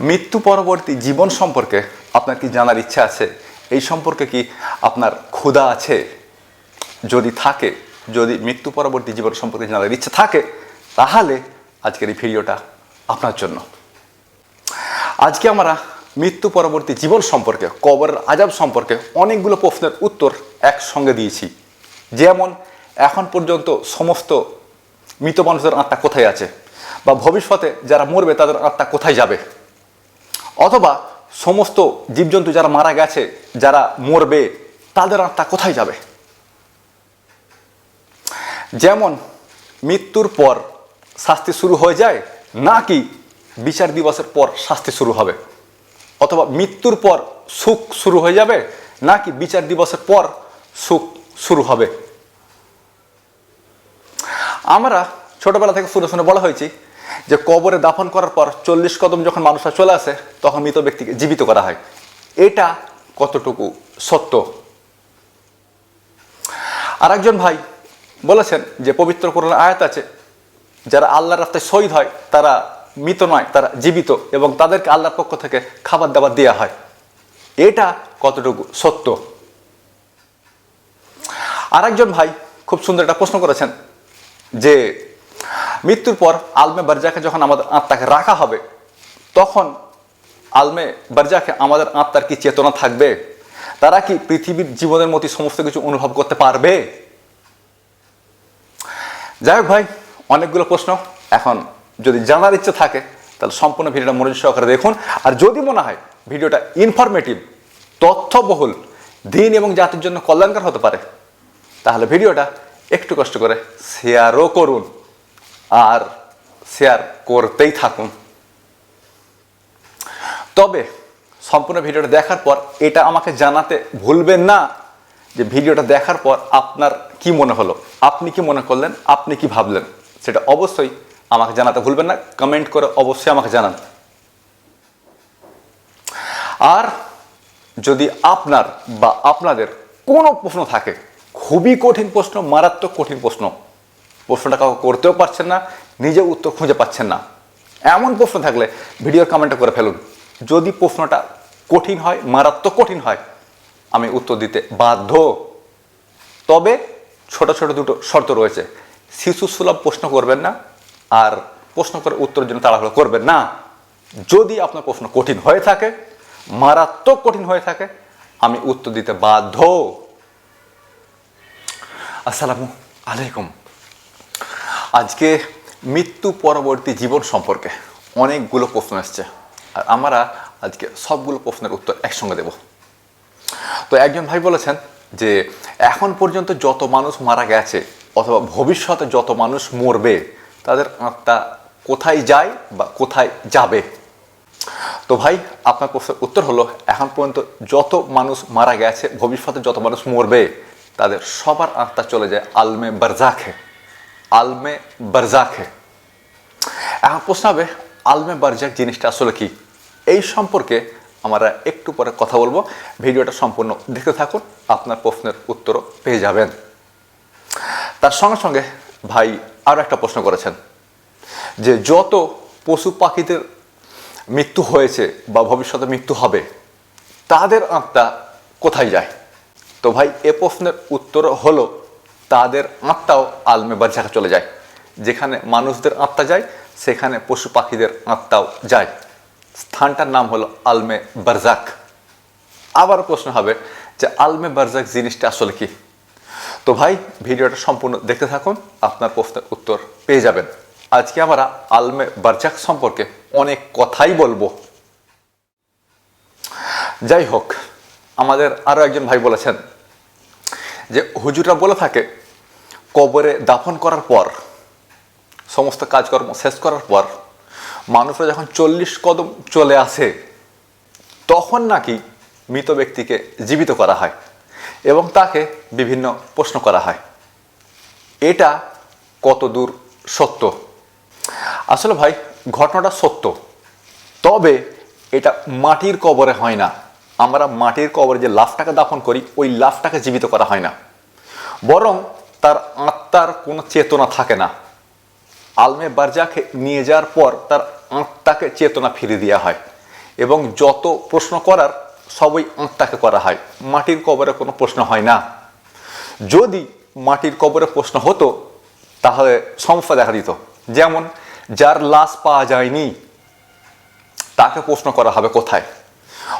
মৃত্যু পরবর্তী জীবন সম্পর্কে আপনার কি জানার ইচ্ছা আছে? এই সম্পর্কে কি আপনার ক্ষুধা আছে? যদি থাকে, যদি মৃত্যু পরবর্তী জীবন সম্পর্কে জানার ইচ্ছা থাকে, তাহলে আজকের এই ভিডিওটা আপনার জন্য। আজকে আমরা মৃত্যু পরবর্তী জীবন সম্পর্কে, কবরের আজাব সম্পর্কে অনেকগুলো প্রশ্নের উত্তর একসঙ্গে দিয়েছি। যেমন, এখন পর্যন্ত সমস্ত মৃত মানুষদের আত্মা কোথায় আছে? বা ভবিষ্যতে যারা মরবে, তাদের আত্মা কোথায় যাবে? অথবা সমস্ত জীবজন্তু যারা মারা গেছে, যারা মরবে, তাদের আত্মা কোথায় যাবে? যেমন মৃত্যুর পর শাস্তি শুরু হয়ে যায়, নাকি বিচার দিবসের পর শাস্তি শুরু হবে? অথবা মৃত্যুর পর সুখ শুরু হয়ে যাবে, নাকি বিচার দিবসের পর সুখ শুরু হবে? আমরা ছোটবেলা থেকে শুনে শুনে বলা হয়েছে যে কবরে দাফন করার পর চল্লিশ কদম যখন মানুষরা চলে আসে, তখন মৃত ব্যক্তিকে জীবিত করা হয়। এটা কতটুকু সত্য? আর একজন ভাই বলেছেন যে পবিত্র কোরআন আয়াত আছে, যারা আল্লাহর রাস্তায় শহীদ হয়, তারা মৃত নয়, তারা জীবিত এবং তাদেরকে আল্লাহর পক্ষ থেকে খাবার দাবার দেওয়া হয়। এটা কতটুকু সত্য? আর একজন ভাই খুব সুন্দর একটা প্রশ্ন করেছেন যে মৃত্যুর পর আলমে বারজাকে যখন আমাদের আত্মাকে রাখা হবে, তখন আলমে বারজাকে আমাদের আত্মার কি চেতনা থাকবে? তারা কি পৃথিবীর জীবনের মতো সমস্ত কিছু অনুভব করতে পারবে? যাই হোক ভাই, অনেকগুলো প্রশ্ন। এখন যদি জানার ইচ্ছে থাকে, তাহলে সম্পূর্ণ ভিডিওটা মনোযোগ সহকারে দেখুন। আর যদি মনে হয় ভিডিওটা ইনফরমেটিভ তথ্যবহুল, দিন এবং জাতির জন্য কল্যাণকর হতে পারে, তাহলে ভিডিওটা একটু কষ্ট করে শেয়ারও করুন। আর শেয়ার করতেই থাকুন। তবে সম্পূর্ণ ভিডিওটা দেখার পর এটা আমাকে জানাতে ভুলবেন না যে ভিডিওটা দেখার পর আপনার কি মনে হলো, আপনি কি মনে করলেন, আপনি কি ভাবলেন, সেটা অবশ্যই আমাকে জানাতে ভুলবেন না কমেন্ট করে অবশ্যই আমাকে জানান। আর যদি আপনার বা আপনাদের কোনো প্রশ্ন থাকে, খুবই কঠিন প্রশ্ন, মারাত্মক কঠিন প্রশ্ন প্রশ্নটা কাউকে করতেও পারছেন না নিজে উত্তর খুঁজে পাচ্ছেন না। এমন প্রশ্ন থাকলে ভিডিওর কমেন্টে করে ফেলুন। যদি প্রশ্নটা কঠিন হয়, মারাত্মক কঠিন হয়, আমি উত্তর দিতে বাধ্য। তবে ছোট ছোট দুটো শর্ত রয়েছে। শিশু সুলভ প্রশ্ন করবেন না, আর প্রশ্ন করে উত্তরের জন্য তাড়াহুড়ো করবেন না। যদি আপনার প্রশ্ন কঠিন হয়ে থাকে, মারাত্মক কঠিন হয়ে থাকে, আমি উত্তর দিতে বাধ্য। আসসালামু আলাইকুম। আজকে মৃত্যু পরবর্তী জীবন সম্পর্কে অনেকগুলো প্রশ্ন এসছে আর আমরা আজকে সবগুলো প্রশ্নের উত্তর একসঙ্গে দেব। তো একজন ভাই বলেছেন যে, এখন পর্যন্ত যত মানুষ মারা গেছে অথবা ভবিষ্যতে যত মানুষ মরবে, তাদের আত্মা কোথায় যায় বা কোথায় যাবে? তো ভাই, আপনার প্রশ্নের উত্তর হলো, এখন পর্যন্ত যত মানুষ মারা গেছে, ভবিষ্যতে যত মানুষ মরবে, তাদের সবার আত্মা চলে যায় আলমে বারজাখে। আলমে বারজাখে এখন প্রশ্ন হবে, আলমে বারজাক জিনিসটা আসলে কি? এই সম্পর্কে আমরা একটু পরে কথা বলব। ভিডিওটা সম্পূর্ণ দেখতে থাকুন, আপনার প্রশ্নের উত্তরও পেয়ে যাবেন। তার সঙ্গে সঙ্গে ভাই আরও একটা প্রশ্ন করেছেন, যে যত পশু পাখিদের মৃত্যু হয়েছে বা ভবিষ্যতে মৃত্যু হবে, তাদের আত্মা কোথায় যায়? তো ভাই, এ প্রশ্নের উত্তর হলো তাদের আত্মাও আলমে বারজাকে চলে যায়। যেখানে মানুষদের আত্মা যায়, সেখানে পশু পাখিদের আত্মাও যায়। স্থানটার নাম হলো আলমে বারজাক। আবার প্রশ্ন হবে যে আলমে বারজাক জিনিসটা আসলে কি? তো ভাই, ভিডিওটা সম্পূর্ণ দেখতে থাকুন, আপনার প্রশ্নের উত্তর পেয়ে যাবেন। আজকে আমরা আলমে বারজাক সম্পর্কে অনেক কথাই বলব। যাই হোক, আমাদের আরও একজন ভাই বলেছেন যে হুজুরা বলে থাকে, কবরে দাফন করার পর, সমস্ত কাজকর্ম শেষ করার পর, মানুষরা যখন চল্লিশ কদম চলে আসে, তখন নাকি মৃত ব্যক্তিকে জীবিত করা হয় এবং তাকে বিভিন্ন প্রশ্ন করা হয়। এটা কত দূর সত্য? আসলে ভাই, ঘটনাটা সত্য। তবে এটা মাটির কবরে হয় না। আমরা মাটির কবরে যে লাফটাকে দাফন করি, ওই লাফটাকে জীবিত করা হয় না। বরং তার আত্মার কোনো চেতনা থাকে না। আলমে বারজাকে নিয়ে যাওয়ার পর তার আত্মাকে চেতনা ফিরে দেওয়া হয় এবং যত প্রশ্ন করার, সবই আত্মাকে করা হয়। মাটির কবরে কোনো প্রশ্ন হয় না। যদি মাটির কবরে প্রশ্ন হতো, তাহলে সমস্যা দেখা দিত। যেমন, যার লাশ পাওয়া যায়নি, তাকে প্রশ্ন করা হবে কোথায়?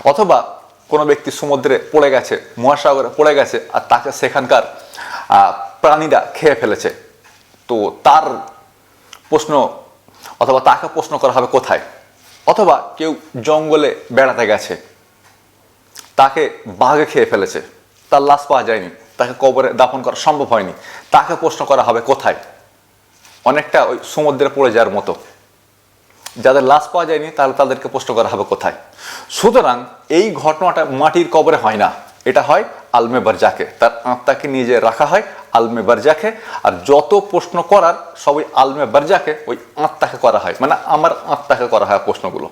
অথবা কোনো ব্যক্তি সমুদ্রে পড়ে গেছে, মহাসাগরে পড়ে গেছে আর তাকে সেখানকার প্রাণীরা খেয়ে ফেলেছে, তো তার প্রশ্ন অথবা তাকে প্রশ্ন করা হবে কোথায়? অথবা কেউ জঙ্গলে বেড়াতে গেছে, তাকে বাঘে খেয়ে ফেলেছে, তার লাশ পাওয়া যায়নি, তাকে কবরে দাফন করা সম্ভব হয়নি, তাকে প্রশ্ন করা হবে কোথায়? অনেকটা ওই সমুদ্রে পড়ে যাওয়ার মতো। যাদের লাশ পাওয়া যায়নি, তাহলে তাদেরকে প্রশ্ন করা হবে কোথায়? সুতরাং এই ঘটনাটা মাটির কবরে হয় না। এটা হয় আলমে বারজাকে। তার আত্মাকে নিয়ে যে রাখা হয় আলমে বারজাকে। আর যত প্রশ্ন করার, সবই আলমে বারজাকে, ওই আত্মাকে করা হয়। মানে আমার আত্মাকে করা হয় প্রশ্নগুলো।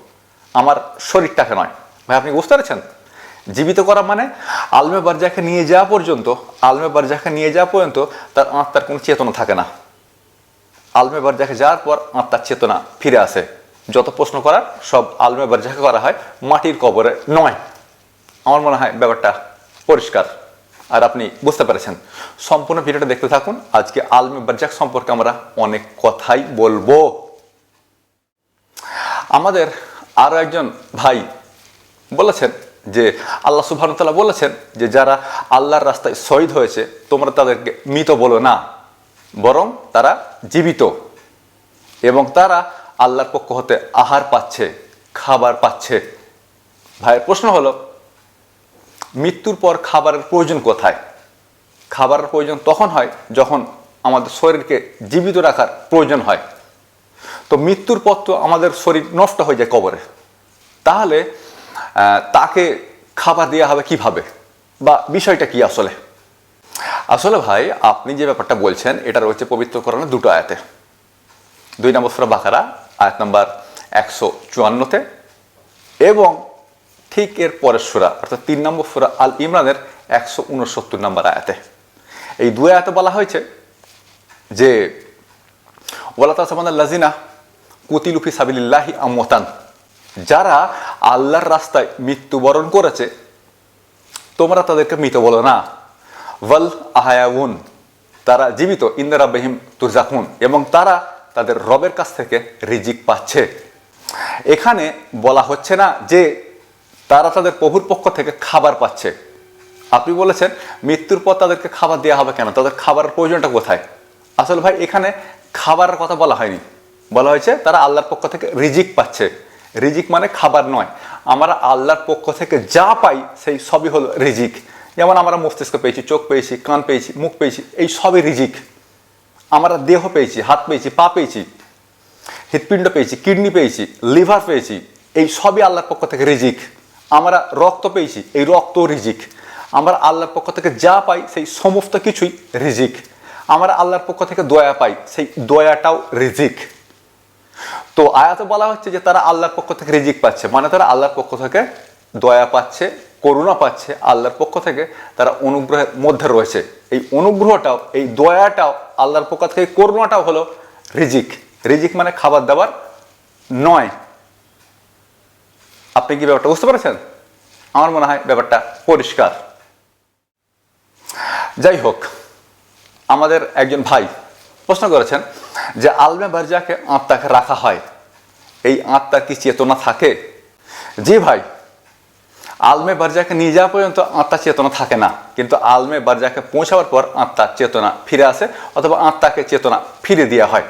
আমার শরীরটাকে নয়। ভাই, আপনি বুঝতে পারছেন? জীবিত করা মানে আলমে বারজাকে নিয়ে যাওয়া পর্যন্ত, আলমে বারজাকে নিয়ে যাওয়া পর্যন্ত তার আত্মার কোনো চেতনা থাকে না। আলমে বারজাকে যাওয়ার পর আত্মার চেতনা ফিরে আসে। যত প্রশ্ন করার, সব আলমে বারজাকে করা হয়, মাটির কবরে নয়। আমার মনে হয় ব্যাপারটা পরিষ্কার। আর আপনি বুঝতে পেরেছেন। সম্পূর্ণ ভিডিওটা দেখতে থাকুন। আজকে আলমে বারজাক সম্পর্কে আমরা অনেক কথাই বলব। আমাদের আরও একজন ভাই বলেছেন যে, আল্লাহ সুবহানতাল্লাহ বলেছেন যে, যারা আল্লাহর রাস্তায় শহীদ হয়েছে, তোমরা তাদেরকে মৃত বলো না। বরং তারা জীবিত। এবং তারা আল্লাহর পক্ষ হতে আহার পাচ্ছে, খাবার পাচ্ছে। ভাইয়ের প্রশ্ন হলো, মৃত্যুর পর খাবারের প্রয়োজন কোথায়? খাবারের প্রয়োজন তখন হয় যখন আমাদের শরীরকে জীবিত রাখার প্রয়োজন হয়। তো মৃত্যুর পর তো আমাদের শরীর নষ্ট হয়ে যায় কবরে। তাহলে তাকে খাবার দেওয়া হবে কীভাবে? বা বিষয়টা কি আসলে? আসলে ভাই, আপনি যে ব্যাপারটা বলছেন, এটা রয়েছে পবিত্র কোরআনের দুটো আয়াতে। দুই নম্বর সুরা বাকারা আয়াত নাম্বার একশো চুয়ান্নতে। এবং ঠিক এর পরের সুরা, অর্থাৎ তিন নম্বর সুরা আল ইমরানের একশো উনসত্তর নম্বর আয়াতে। এই দুই আয়াতে বলা হয়েছে যে ওলা তাসমান লাজিনা কুতিলুফি সাবিল্লাহি আমতান যারা আল্লাহর রাস্তায় মৃত্যুবরণ করেছে, তোমরা তাদেরকে মৃত বলো না। ওয়াল আহায়াউন তারা জীবিত। ইন্দারা বেহিম তুরজাকুন এবং তারা তাদের রবের কাছ থেকে রিজিক পাচ্ছে। এখানে বলা হচ্ছে না যে তারা তাদের প্রভুর পক্ষ থেকে খাবার পাচ্ছে। আপনি বলেছেন, মৃত্যুর পর তাদেরকে খাবার দেওয়া হবে কেন? তাদের খাবারের প্রয়োজনটা কোথায়? আসলে ভাই, এখানে খাবারের কথা বলা হয়নি। বলা হয়েছে, তারা আল্লাহর পক্ষ থেকে রিজিক পাচ্ছে। রিজিক মানে খাবার নয়। আমরা আল্লাহর পক্ষ থেকে যা পাই, সেই সবই হলো রিজিক। যেমন আমরা মস্তিষ্ক পেয়েছি, চোখ পেয়েছি, কান পেয়েছি, মুখ পেয়েছি, এই সবই রিজিক। আমরা দেহ পেয়েছি, হাত পেয়েছি, পা পেয়েছি, হৃৎপিণ্ড পেয়েছি, কিডনি পেয়েছি, লিভার পেয়েছি, এই সবই আল্লাহর পক্ষ থেকে রিজিক। আমরা রক্ত পেয়েছি, এই রক্ত রিজিক। আমরা আল্লাহর পক্ষ থেকে যা পাই, সেই সমস্ত কিছুই রিজিক। আমরা আল্লাহর পক্ষ থেকে দয়া পাই, সেই দয়াটাও রিজিক। তো আয়াতে বলা হচ্ছে যে তারা আল্লাহর পক্ষ থেকে রিজিক পাচ্ছে মানে তারা আল্লাহর পক্ষ থেকে দয়া পাচ্ছে করুণা পাচ্ছে আল্লাহর পক্ষ থেকে, তারা অনুগ্রহের মধ্যে রয়েছে। এই অনুগ্রহটাও, এই দয়াটাও আল্লাহর পক্ষ থেকে করুণাটাও হলো রিজিক। রিজিক মানে খাবার দাবার নয়। আপনি কি ব্যাপারটা বুঝতে পেরেছেন? আমার মনে হয় ব্যাপারটা পরিষ্কার। যাই হোক, আমাদের একজন ভাই প্রশ্ন করেছেন যে, আলমে বারজাকে আত্মাকে রাখা হয়। এই আত্মার কি চেতনা থাকে? জি ভাই আলমে বারজাকে নিয়ে যাওয়া পর্যন্ত আত্মার চেতনা থাকে না। কিন্তু আলমে বারজাকে পৌঁছাবার পর আত্মার চেতনা ফিরে আসে অথবা আত্মাকে চেতনা ফিরে দেওয়া হয়।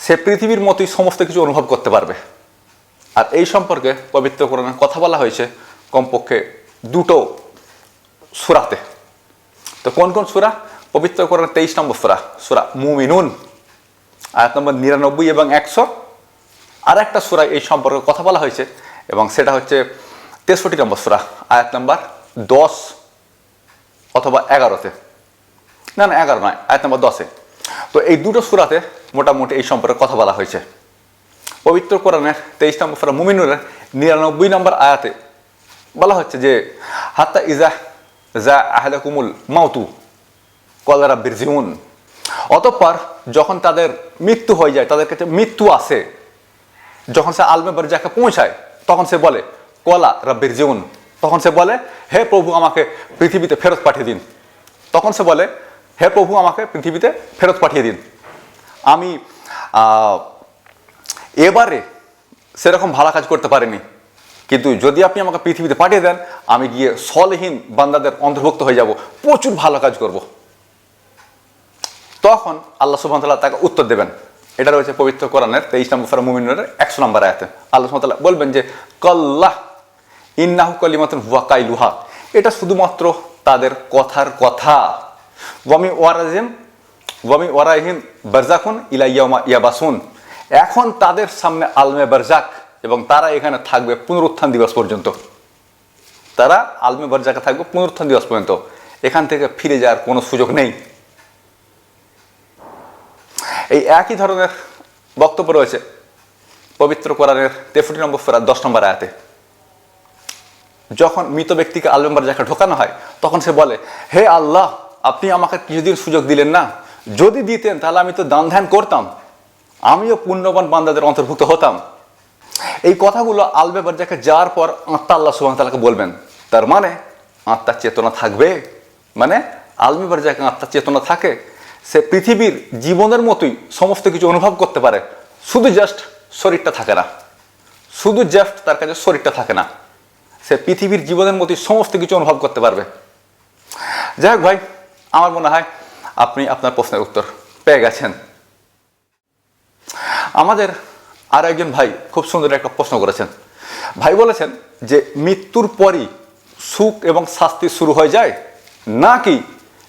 সে পৃথিবীর মতোই সমস্ত কিছু অনুভব করতে পারবে। আর এই সম্পর্কে পবিত্র কোরআনে কথা বলা হয়েছে কমপক্ষে দুটো সুরাতে। তো কোন কোন সুরা? পবিত্র কোরআন তেইশ নম্বর সুরা সুরা মুমিনুন, আয়াত নম্বর নিরানব্বই এবং একশো। আর একটা সুরা এই সম্পর্কে কথা বলা হয়েছে এবং সেটা হচ্ছে তেষট্টি নম্বর সুরা, আয়াত নম্বর দশ অথবা এগারোতে। না না, এগারো নয়, আয়াত নম্বর দশে। তো এই দুটো সুরাতে মোটামুটি এই সম্পর্কে কথা বলা হয়েছে। পবিত্র কোরআনের তেইশ নম্বর সুরা মুমিনুরের নিরানব্বই নম্বর আয়াতে বলা হচ্ছে যে, হাত্তা ইজা জা যা আহলাকুমুল মাউতু কলারা বিরজিউন অতঃপর যখন তাদের মৃত্যু হয়ে যায়, তাদের কাছে মৃত্যু আসে, যখন সে আলমে বারজাকে পৌঁছায়, তখন সে বলে কলা রব্বির জীবন। তখন সে বলে, হে প্রভু, আমাকে পৃথিবীতে ফেরত পাঠিয়ে দিন। তখন সে বলে, হে প্রভু, আমাকে পৃথিবীতে ফেরত পাঠিয়ে দিন। আমি এবারে সেরকম ভালো কাজ করতে পারিনি। কিন্তু যদি আপনি আমাকে পৃথিবীতে পাঠিয়ে দেন, আমি গিয়ে সলহীন বান্দাদের অন্তর্ভুক্ত হয়ে যাব। প্রচুর ভালো কাজ করব। তখন আল্লাহ সুবহানাহু তাকে উত্তর দেবেন। এটা রয়েছে পবিত্র কোরআনের তেইশ নম্বর মুমিনের একশো নম্বর আয়াতে। আল্লাহ সুবহানাহু বলবেন যে, কল্লাহ ইন্নাহু কলিমাতুন হুয়া কাইলুহা। এটা শুধুমাত্র তাদের কথার কথা। ওয়ামি ওয়ারাজিম, ওয়ামি ওয়ারাহিম বারজাকুন ইলা ইয়ামা ইয়াবাসুন। এখন তাদের সামনে আলমে বারজাক এবং তারা এখানে থাকবে পুনরুত্থান দিবস পর্যন্ত। তারা আলমে বারজাকে থাকবে পুনরুত্থান দিবস পর্যন্ত। এখান থেকে ফিরে যাওয়ার কোনো সুযোগ নেই। এই একই ধরনের বক্তব্য রয়েছে পবিত্র কোরআনের তেষট্টি নম্বর ফেরার দশ নম্বর আয়াতে। যখন মৃত ব্যক্তিকে আলমেম্বার জায়গা ঢোকানো হয়, তখন সে বলে, হে আল্লাহ, আপনি আমাকে কিছুদিন সুযোগ দিলেন না। যদি দিতেন, তাহলে আমি তো দান ধ্যান করতাম। আমিও পুণ্যবান বান্দাদের অন্তর্ভুক্ত হতাম। এই কথাগুলো আলবে বার্জাকে যাওয়ার পর আত্মা আল্লাহ সুবাহ তালাকে বলবেন। তার মানে আত্মার চেতনা থাকবে। মানে আলবে বার্জাকে আত্মার চেতনা থাকে। সে পৃথিবীর জীবনের মতোই সমস্ত কিছু অনুভব করতে পারে। শুধু জাস্ট শরীরটা থাকে না। শুধু জাস্ট তার কাছে শরীরটা থাকে না। সে পৃথিবীর জীবনের মতোই সমস্ত কিছু অনুভব করতে পারবে। যাই হোক ভাই, আমার মনে হয় আপনি আপনার প্রশ্নের উত্তর পেয়ে গেছেন। আমাদের আর একজন ভাই খুব সুন্দর একটা প্রশ্ন করেছেন। ভাই বলেছেন যে, মৃত্যুর পরই সুখ এবং শাস্তি শুরু হয়ে যায়, নাকি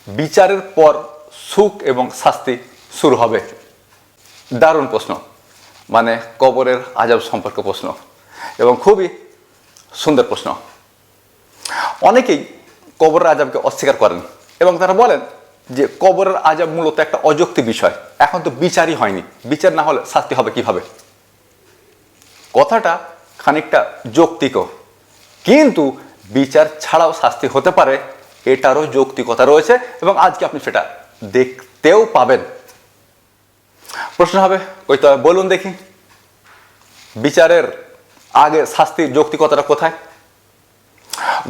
বিচারের পর সুখ এবং শাস্তি শুরু হবে? দারুণ প্রশ্ন। মানে কবরের আজাব সম্পর্কে প্রশ্ন। এবং খুবই সুন্দর প্রশ্ন। অনেকেই কবরের আজাবকে অস্বীকার করেন এবং তারা বলেন যে কবরের আজাব মূলত একটা অযৌক্তিক বিষয়। এখন তো বিচারই হয়নি। বিচার না হলে শাস্তি হবে কীভাবে? কথাটা খানিকটা যৌক্তিকও। কিন্তু বিচার ছাড়াও শাস্তি হতে পারে, এটারও যৌক্তিকতা রয়েছে এবং আজকে আপনি সেটা দেখতেও পাবেন। প্রশ্ন হবে, ওই তো বলুন দেখি। বিচারের আগে শাস্তির যৌক্তিকতাটা কোথায়?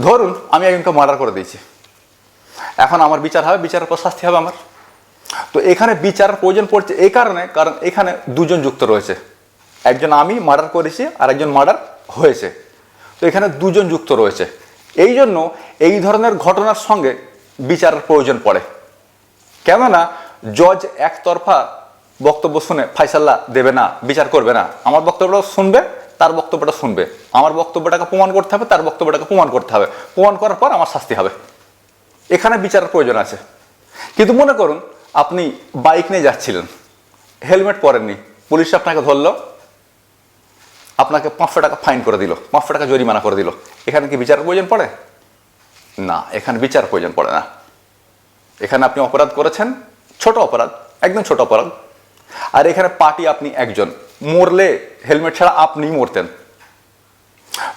ধরুন আমি একজনকে মার্ডার করে দিয়েছি। এখন আমার বিচার হবে, বিচারের পর শাস্তি হবে আমার। তো এখানে বিচারের প্রয়োজন পড়ছে এই কারণে, কারণ এখানে দুজন যুক্ত রয়েছে। একজন আমি মার্ডার করেছি আর একজন মার্ডার হয়েছে। তো এখানে দুজন যুক্ত রয়েছে। এই জন্য এই ধরনের ঘটনার সঙ্গে বিচারের প্রয়োজন পড়ে। কেননা জজ একতরফা বক্তব্য শুনে ফাইসাল্লা দেবে না, বিচার করবে না। আমার বক্তব্যটা শুনবে তার বক্তব্যটা শুনবে। আমার বক্তব্যটাকে প্রমাণ করতে হবে, তার বক্তব্যটাকে প্রমাণ করতে হবে। প্রমাণ করার পর আমার শাস্তি হবে। এখানে বিচারের প্রয়োজন আছে। কিন্তু মনে করুন, আপনি বাইক নিয়ে যাচ্ছিলেন। হেলমেট পরেননি। পুলিশ আপনাকে ধরলো। আপনাকে পাঁচশো টাকা ফাইন করে দিল। পাঁচশো টাকা জরিমানা করে দিল। এখানে কি বিচারের প্রয়োজন পড়ে? না, এখানে বিচার প্রয়োজন পড়ে না। এখানে আপনি অপরাধ করেছেন। ছোট অপরাধ, একদম ছোট অপরাধ। আর এখানে পার্টি আপনি একজন। মরলে হেলমেট ছাড়া আপনি মরতেন।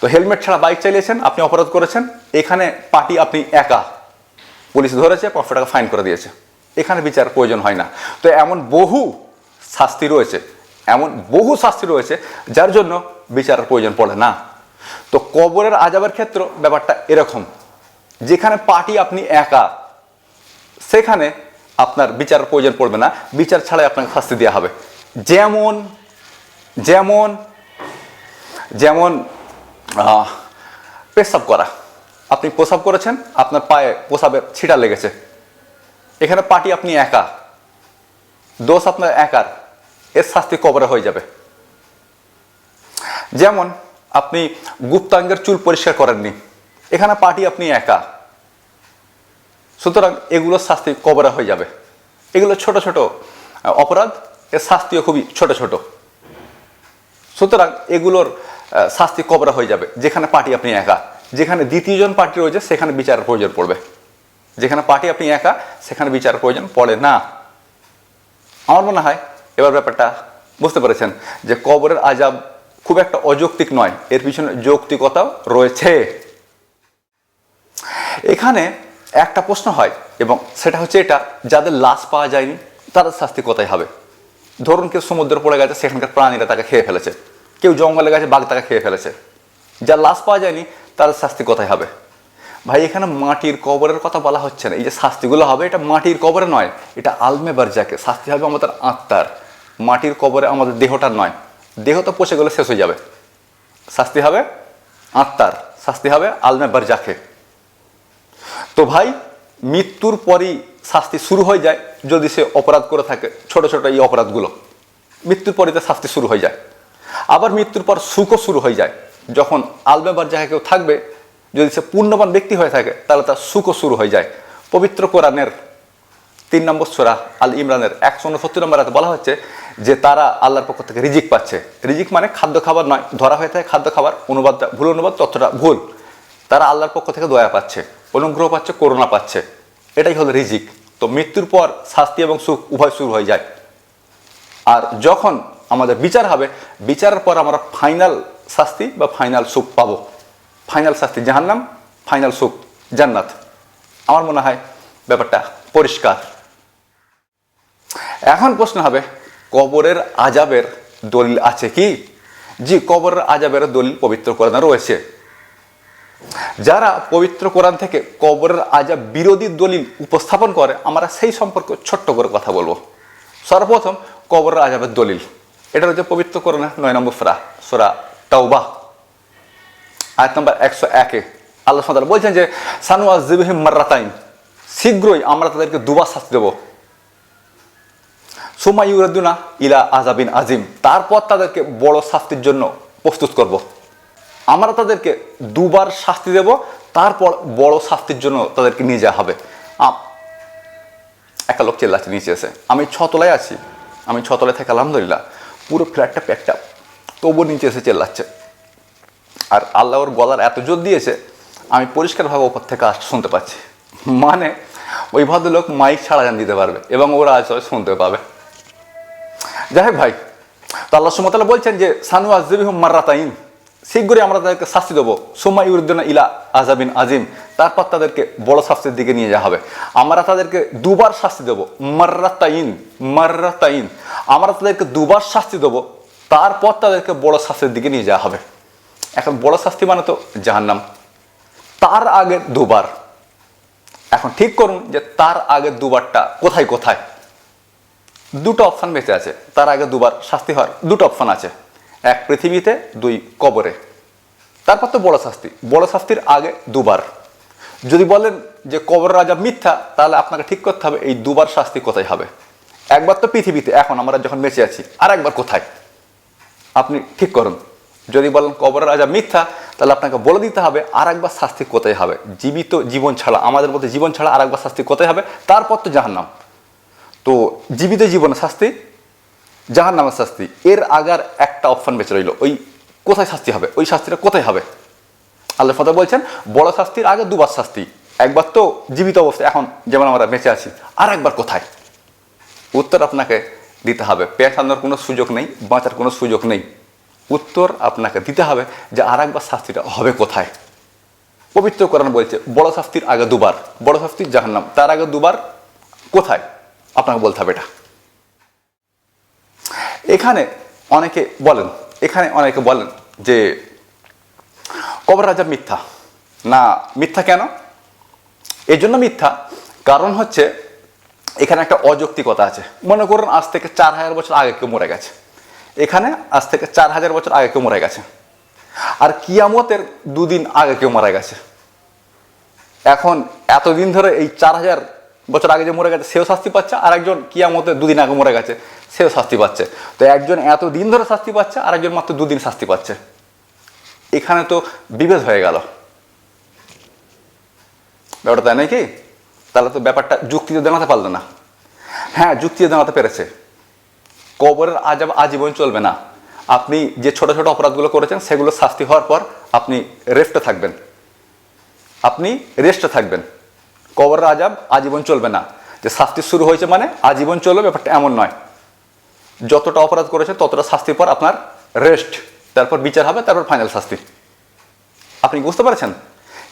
তো হেলমেট ছাড়া বাইক চালিয়েছেন, আপনি অপরাধ করেছেন, এখানে পার্টি আপনি একা। পুলিশ ধরেছে, পাঁচশো টাকা ফাইন করে দিয়েছে। এখানে বিচার প্রয়োজন হয় না। তো এমন বহু শাস্তি রয়েছে, এমন বহু শাস্তি রয়েছে, যার জন্য বিচারের প্রয়োজন পড়ে না। তো কবরের আজাবের ক্ষেত্র ব্যাপারটা এরকম, যেখানে পার্টি আপনি একা, সেখানে আপনার বিচারের প্রয়োজন পড়বে না। বিচার ছাড়াই আপনাকে শাস্তি দেওয়া হবে। যেমন যেমন যেমন পেশাব করা। আপনি প্রসাব করেছেন, আপনার পায়ে প্রসাবের ছিটা লেগেছে। এখানে পার্টি আপনি একা। দোষ আপনার একার। এর শাস্তি কবরে হয়ে যাবে। যেমন, আপনি গুপ্তাঙ্গের চুল পরিষ্কার করেননি। এখানে পার্টি আপনি একা। সুতরাং এগুলোর শাস্তি কবরে হয়ে যাবে। এগুলো ছোট ছোট অপরাধ। এর শাস্তিও খুবই ছোট ছোট। সুতরাং এগুলোর শাস্তি কবরা হয়ে যাবে। যেখানে পার্টি আপনি একা, যেখানে দ্বিতীয়জন পার্টি রয়েছে, সেখানে বিচারের প্রয়োজন পড়বে। যেখানে পার্টি আপনি একা, সেখানে বিচার প্রয়োজন পড়ে না। আমার মনে হয়, এবার ব্যাপারটা বুঝতে পেরেছেন যে কবরের আজাব খুব একটা অযৌক্তিক নয়। এর পিছনে যৌক্তিকতাও রয়েছে। এখানে একটা প্রশ্ন হয়, এবং সেটা হচ্ছে এটা, যাদের লাশ পাওয়া যায়নি, তাদের শাস্তি কোথায় হবে? ধরুন কেউ সমুদ্রে পড়ে গেছে, সেখানকার প্রাণীরা তাকে খেয়ে ফেলেছে। কেউ জঙ্গলে গেছে বাঘ তাকে খেয়ে ফেলেছে। যার লাশ পাওয়া যায়নি, তার শাস্তি কোথায় হবে? ভাই, এখানে মাটির কবরের কথা বলা হচ্ছে না। এই যে শাস্তিগুলো হবে, এটা মাটির কবরে নয়, এটা আলমে বারজাকে। শাস্তি হবে আমাদের আত্মার। মাটির কবরে আমাদের দেহটা নয়। দেহ তো পচে গেলে শেষ হয়ে যাবে। শাস্তি হবে আত্মার। শাস্তি হবে আলমে বারজাকে। তো ভাই, মৃত্যুর পরই শাস্তি শুরু হয়ে যায় যদি সে অপরাধ করে থাকে, ছোট ছোট এই অপরাধগুলো। মৃত্যুর পরই তার শাস্তি শুরু হয়ে যায়। আবার মৃত্যুর পর সুখও শুরু হয়ে যায়। যখন আলমেবার জায়গায় কেউ থাকবে, যদি সে পূর্ণবান ব্যক্তি হয়ে থাকে, তাহলে তার সুখও শুরু হয়ে যায়। পবিত্র কোরআনের তিন নম্বর সোরা আল ইমরানের একশো উনসত্তর নম্বর রাতে বলা হচ্ছে যে তারা আল্লাহর পক্ষ থেকে রিজিক পাচ্ছে। রিজিক মানে খাদ্য খাবার নয়, ধরা হয়ে থাকে খাদ্য খাবার অনুবাদটা ভুল অনুবাদ, তথ্যটা ভুল। তারা আল্লাহর পক্ষ থেকে দয়া পাচ্ছে, অনুগ্রহ পাচ্ছে করোনা পাচ্ছে। এটাই হলো রিজিক। তো মৃত্যুর পর শাস্তি এবং সুখ উভয় শুরু হয়ে যায়। আর যখন আমাদের বিচার হবে। বিচারের পর আমরা ফাইনাল শাস্তি বা ফাইনাল সুখ পাবো। ফাইনাল শাস্তি জাহান্নাম ফাইনাল সুখ জান্নাত। আমার মনে হয় ব্যাপারটা পরিষ্কার। এখন প্রশ্ন হবে, কবরের আজাবের দলিল আছে কি? জি, কবরের আজাবের দলিল পবিত্র কোরআনে রয়েছে। যারা পবিত্র কোরআন থেকে কবরের আজাব বিরোধী দলিল উপস্থাপন করে, আমরা সেই সম্পর্কে ছোট্ট করে কথা বলব। সর্বপ্রথম কবরের আজাবের দলিল। এটা হচ্ছে পবিত্র কোরআনে, নয় নম্বর ফ্রা সোরা তাওবা। আয়াত নম্বর একশো একে। আল্লাহ সাদাল বলছেন যে, সানু আজিবহিম মার্রাতাইন, শীঘ্রই আমরা তাদেরকে দুবার শাস্তি দেবো। সুমা ইউরাদুনা ইলা আজাবিন আজিম তারপর তাদেরকে বড় শাস্তির জন্য প্রস্তুত করব। আমরা তাদেরকে দুবার শাস্তি দেব, তারপর বড় শাস্তির জন্য তাদেরকে নিয়ে যাওয়া হবে। একটা লোক চেল্লাচ্ছে নিচে এসে, আমি ছতলায় আছি, আমি ছতলায় থেকে আলহামদুলিল্লাহ। পুরো ফ্ল্যাটটা প্যাকটা তবুও নিচে এসে চেল্লাচ্ছে। আর আল্লাহ ওর গলার এত জোর দিয়েছে, আমি পরিষ্কারভাবে ওপর থেকে আস শুনতে পাচ্ছি। মানে ওই ভদ্রলোক মাইক ছাড়া জান দিতে পারবে এবং ওরা আজ শুনতে পাবে। যাই হোক ভাই, তো আল্লাহ সুমতলা বলছেন যে, সানু আজ মার্রাতাইন। শীঘ্রই আমরা তাদেরকে শাস্তি দেবো। সোমা ইউরুদ্দিন ইলা আজাবিন আজিম তারপর তাদেরকে বড় শাস্তির দিকে নিয়ে যাওয়া হবে। আমরা তাদেরকে দুবার শাস্তি দেবো। মার্রাতাইন মার্রাতাইন। আমরা তাদেরকে দুবার শাস্তি দেবো। তারপর তাদেরকে বড় শাস্তির দিকে নিয়ে যাওয়া হবে। এখন বড় শাস্তি মানে তো জাহান্নাম। তার আগে দুবার। এখন ঠিক করুন যে তার আগে দুবারটা কোথায় কোথায়? দুটো অপশান বেঁচে আছে। তার আগে দুবার শাস্তি হওয়ার দুটো অপশান আছে। এক পৃথিবীতে দুই কবরে। তারপর তো বড় শাস্তি। বড় শাস্তির আগে দুবার। যদি বলেন যে কবর রাজা মিথ্যা, তাহলে আপনাকে ঠিক করতে হবে, এই দুবার শাস্তি কোথায় হবে? একবার তো পৃথিবীতে, এখন আমরা যখন বেঁচে আছি, আর একবার কোথায়? আপনি ঠিক করুন। যদি বলেন কবরের রাজা মিথ্যা, তাহলে আপনাকে বলে দিতে হবে, আর একবার শাস্তি কোথায় হবে? জীবিত জীবন ছাড়া, আমাদের মধ্যে জীবন ছাড়া আর একবার শাস্তি কোথায় হবে? তারপর তো জাহান্নাম। তো জীবিত জীবনে শাস্তি জাহান নামের শাস্তি। এর আগার একটা অপশন বেঁচে রইল। ওই কোথায় শাস্তি হবে? ওই শাস্তিটা কোথায় হবে? আল্লাহ ফতে বলছেন, বড় শাস্তির আগে দুবার শাস্তি। একবার তো জীবিত অবস্থা এখন যেমন আমরা বেঁচে আছি আর একবার কোথায়? উত্তর আপনাকে দিতে হবে। পেছানোর কোনো সুযোগ নেই, বাঁচার কোনো সুযোগ নেই। উত্তর আপনাকে দিতে হবে যে আর একবার শাস্তিটা হবে কোথায়? পবিত্র কোরআন বলছে, বড় শাস্তির আগে দুবার। বড় শাস্তির জাহান্নাম। তার আগে দুবার কোথায়? আপনাকে বলতে হবে এটা। এখানে অনেকে বলেন, এখানে অনেকে বলেন যে কবর রাজা মিথ্যা। না, মিথ্যা কেন? এই জন্য মিথ্যা। কারণ হচ্ছে এখানে একটা অযৌক্তিকতা আছে। মনে করুন, আজ থেকে চার হাজার বছর আগে কেউ মরে গেছে। এখানে আজ থেকে চার হাজার বছর আগে কেউ মরে গেছে। আর কিয়ামতের দুদিন আগে কেউ মারা গেছে। এখন এতদিন ধরে এই চার হাজার বছর আগে যে মরে গেছে, সেও শাস্তি পাচ্ছে আর একজন কিয়ামতে দুদিন আগে মরে গেছে, সেও শাস্তি পাচ্ছে। তো একজন এত দিন ধরে শাস্তি পাচ্ছে আর একজন মাত্র দুদিন শাস্তি পাচ্ছে। এখানে তো বিভেদ হয়ে গেল। ব্যাপারটা তাই নাকি? তাহলে তো ব্যাপারটা যুক্তিতে জানাতে পারল না। হ্যাঁ যুক্তিতে জানাতে পেরেছে। কবরের আজাব আজীবন চলবে না। আপনি যে ছোট ছোট অপরাধগুলো করেছেন, সেগুলো শাস্তি হওয়ার পর আপনি রেস্টে থাকবেন। আপনি রেস্টে থাকবেন। কবরের আজাব আজীবন চলবে না। যে শাস্তি শুরু হয়েছে মানে আজীবন চলবে, ব্যাপারটা এমন নয়। যতটা অপরাধ করেছে, ততটা শাস্তির পর আপনার রেস্ট তারপর বিচার হবে, তারপর ফাইনাল শাস্তি। আপনি বুঝতে পারছেন?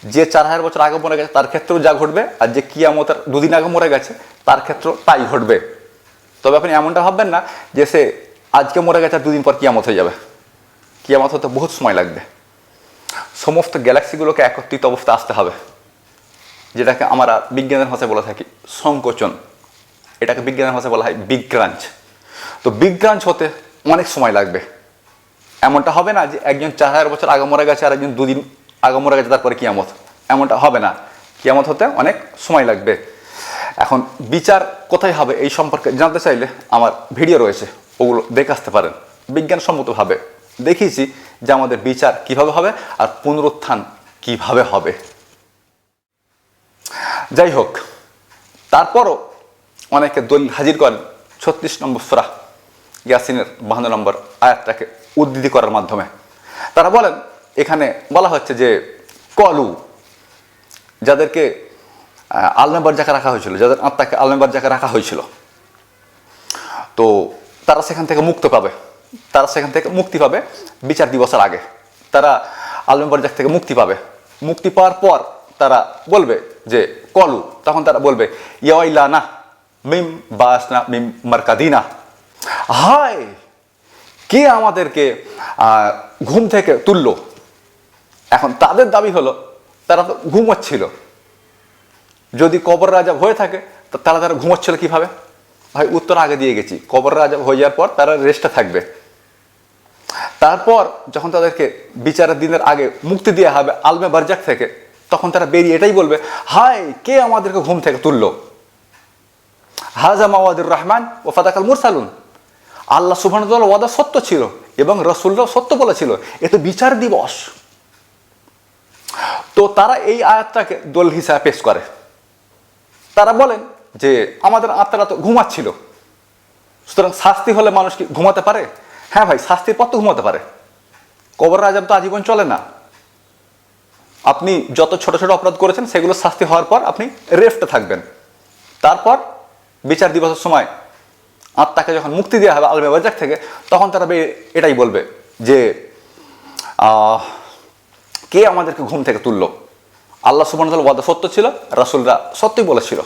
যে চার হাজার বছর আগে মরে গেছে, তার ক্ষেত্রেও যা ঘটবে, আর যে কিয়ামতের দুদিন আগে মরে গেছে, তার ক্ষেত্রেও তাই ঘটবে। তবে আপনি এমনটা ভাববেন না যে সে আজকে মরে গেছে, আর দুদিন পর কিয়ামত হয়ে যাবে। কিয়ামত হতে বহুত সময় লাগবে। সমস্ত গ্যালাক্সিগুলোকে একত্রিত অবস্থায় আসতে হবে। যেটাকে আমরা বিজ্ঞানের ভাষায় বলে থাকি সংকোচন। এটাকে বিজ্ঞানের ভাষায় বলা হয় বিগ্রাঞ্চ তো বিগ্রাঞ্চ হতে অনেক সময় লাগবে। এমনটা হবে না যে একজন চার হাজার বছর আগে মরে গেছে আর একজন দুদিন আগে মরে গেছে, তারপরে কিয়ামত। এমনটা হবে না। কিয়ামত হতে অনেক সময় লাগবে। এখন বিচার কোথায় হবে এই সম্পর্কে জানতে চাইলে আমার ভিডিও রয়েছে, ওগুলো দেখে আসতে পারেন। বিজ্ঞানসম্মতভাবে দেখিয়েছি যে আমাদের বিচার কীভাবে হবে আর পুনরুত্থান কীভাবে হবে। যাই হোক তারপরও অনেকে দলিল হাজির করেন, ছত্রিশ নম্বর সুরা ইয়াসিনের বাহান্ন নম্বর আয়াতটাকে উদ্ধৃতি করার মাধ্যমে। তারা বলেন, এখানে বলা হচ্ছে যে, কলু, যাদেরকে আলমেবার জায়গা রাখা হয়েছিল, যাদের আত্মাকে আলমেবার জায়গা রাখা হয়েছিল। তো তারা সেখান থেকে মুক্ত পাবে। তারা সেখান থেকে মুক্তি পাবে বিচার দিবসের আগে। তারা আলমেবার জায়গা থেকে মুক্তি পাবে। মুক্তি পাওয়ার পর তারা বলবে যে কলু, তখন তারা বলবে ইয়াইলা না মিম বাসনা, মিম মার্কাদিনা। হায়! কে আমাদেরকে ঘুম থেকে তুললো? এখন তাদের দাবি হলো, তারা তো ঘুমোচ্ছিল। যদি কবর রাজা হয়ে থাকে তারা তারা ঘুমোচ্ছিল কীভাবে? ভাই, উত্তর আগে দিয়ে গেছি। কবর রাজা হয়ে যাওয়ার পর তারা রেস্টে থাকবে। তারপর যখন তাদেরকে বিচারের দিনের আগে মুক্তি দেওয়া হবে, আলমে বারজাক থেকে তখন তারা বেরিয়ে এটাই বলবে, হায়, কে আমাদেরকে ঘুম থেকে তুললো? হাজা মাওয়াদুর রহমান ও ফাদাকাল মুরসালুন। আল্লাহ সুবহান ওয়াদা সত্য ছিল এবং রসুলরাও সত্য বলেছিল, এ তো বিচার দিবস। তো তারা এই আয়াতটাকে দোল হিসাবে পেশ করে। তারা বলেন যে, আমাদের আত্মারা তো ঘুমাচ্ছিল। সুতরাং শাস্তি হলে মানুষ কি ঘুমাতে পারে? হ্যাঁ ভাই, শাস্তির পর তো ঘুমাতে পারে। কবর আজাব তো আজীবন চলে না। আপনি যত ছোট ছোট অপরাধ করেছেন সেগুলো শাস্তি হওয়ার পর আপনি রেফটে থাকবেন। তারপর বিচার দিবসের সময় আত্মাকে যখন মুক্তি দেওয়া হবে আলমে বাজাক থেকে, তখন তারা এটাই বলবে যে কে আমাদেরকে ঘুম থেকে তুললো? আল্লাহ সুবান ওয়াদা সত্য ছিল, রাসুলরা সত্যি বলেছিল।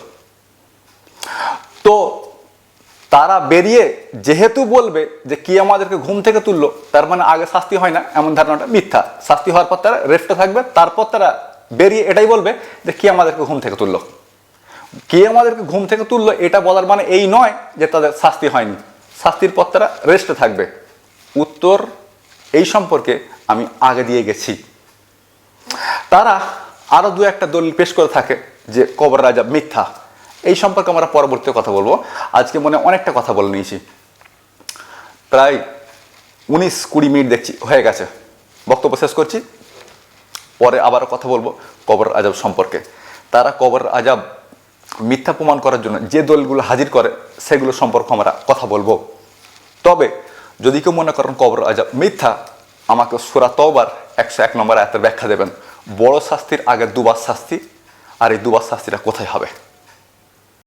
তো তারা বেরিয়ে যেহেতু বলবে যে কি আমাদেরকে ঘুম থেকে তুললো, তার মানে আগে শাস্তি হয় না, এমন ধারণাটা মিথ্যা। শাস্তি হওয়ার পর তারা রেস্টে থাকবে, তারপর তারা বেরিয়ে এটাই বলবে যে কি আমাদেরকে ঘুম থেকে তুললো। কে আমাদেরকে ঘুম থেকে তুললো এটা বলার মানে এই নয় যে তাদের শাস্তি হয়নি। শাস্তির পর তারা রেস্টে থাকবে। উত্তর এই সম্পর্কে আমি আগে দিয়ে গেছি। তারা আরও দু একটা দলিল পেশ করে থাকে যে কবর রাজা মিথ্যা। এই সম্পর্কে আমরা পরবর্তী কথা বলব। আজকে মনে অনেকটা কথা বলে নিয়েছি। প্রায় উনিশ কুড়ি মিনিট দেখছি, হয়ে গেছে। বক্তব্য শেষ করছি। পরে আবারও কথা বলব কবর আজাব সম্পর্কে। তারা কবর আজাব মিথ্যা প্রমাণ করার জন্য যে দলগুলো হাজির করে, সেগুলো সম্পর্কে আমরা কথা বলব। তবে যদি কেউ মনে করেন কবর আজাব মিথ্যা, আমাকে সুরা তবার একশো এক নম্বর আয়াতের ব্যাখ্যা দেবেন। বড় শাস্তির আগে দুবার শাস্তি, আর এই দুবার শাস্তিটা কোথায় হবে?